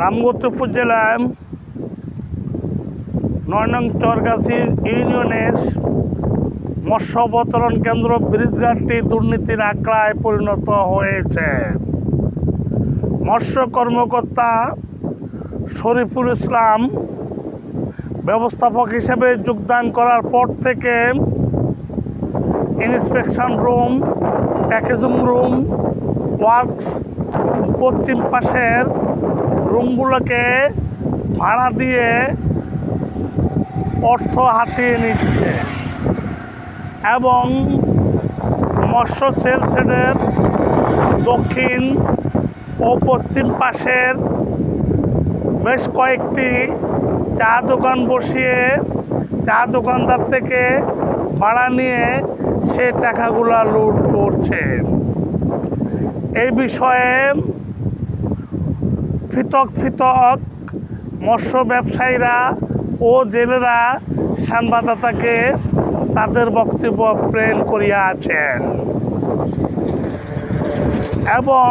রামগতি উপজেলায় নয় নং ইউনিয়নের মৎস্য অবতরণ কেন্দ্র ব্রিজঘাটটি দুর্নীতির আখড়ায় পরিণত হয়েছে। মৎস্য কর্মকর্তা শরীফুল ইসলাম ব্যবস্থাপক হিসেবে যোগদান করার পর থেকে inspection room, packaging room, works, পশ্চিম পাশের রুমগুলোকে ভাড়া দিয়ে অর্থ হাতিয়ে নিচ্ছে। এবং মৎস্য সেলসেডের দক্ষিণ ও পশ্চিম পাশের বেশ কয়েকটি চা দোকান বসিয়ে চা দোকানদার থেকে ভাড়া নিয়ে সে টাকাগুলা লুট করছে। এই বিষয়ে পৃথক পৃথক মৎস্য ব্যবসায়ীরা ও জেলেরা সাংবাদিকতাকে তাদের বক্তব্য প্রেরণ করিয়া আছেন। এবং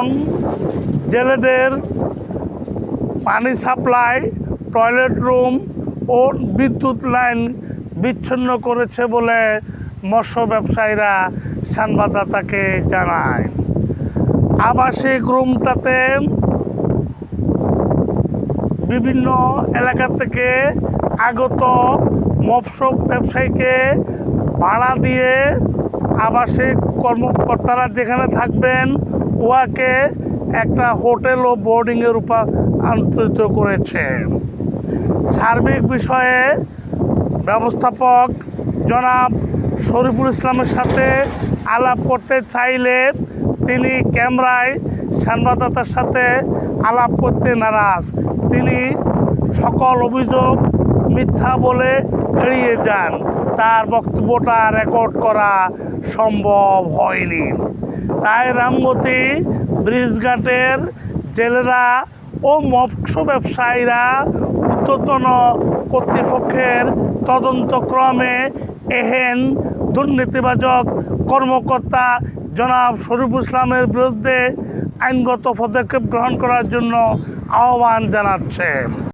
জেলেদের পানি সাপ্লাই, টয়লেট রুম ও বিদ্যুৎ লাইন বিচ্ছিন্ন করেছে বলে মৎস্য ব্যবসায়ীরা সাংবাদিকতাকে জানায়। আবাসিক রুমটাতে বিভিন্ন এলাকা থেকে আগত মৎস্য ব্যবসায়ীকে ভাড়া দিয়ে আবাসিক কর্মকর্তারা যেখানে থাকবেন, উহাকে একটা হোটেল ও বোর্ডিংয়ে রূপান্তরিত করেছে। সার্বিক বিষয়ে ব্যবস্থাপক জনাব শরীফুল ইসলামের সাথে আলাপ করতে চাইলে তিনি ক্যামেরায় সাংবাদিকতার সাথে আলাপ করতে নারাজ। তিনি সকল অভিযোগ মিথ্যা বলে এড়িয়ে যান। তার বক্তব্যটা রেকর্ড করা সম্ভব হয়নি। তাই রামগতি ব্রিজঘাটের জেলেরা ও মৎস্য ব্যবসায়ীরা ঊর্ধ্বতন কর্তৃপক্ষের তদন্তক্রমে এহেন দুর্নীতিবাজক কর্মকর্তা জনাব শরীফুল ইসলামের বিরুদ্ধে আইনগত পদক্ষেপ গ্রহণ করার জন্য আহ্বান জানাচ্ছে।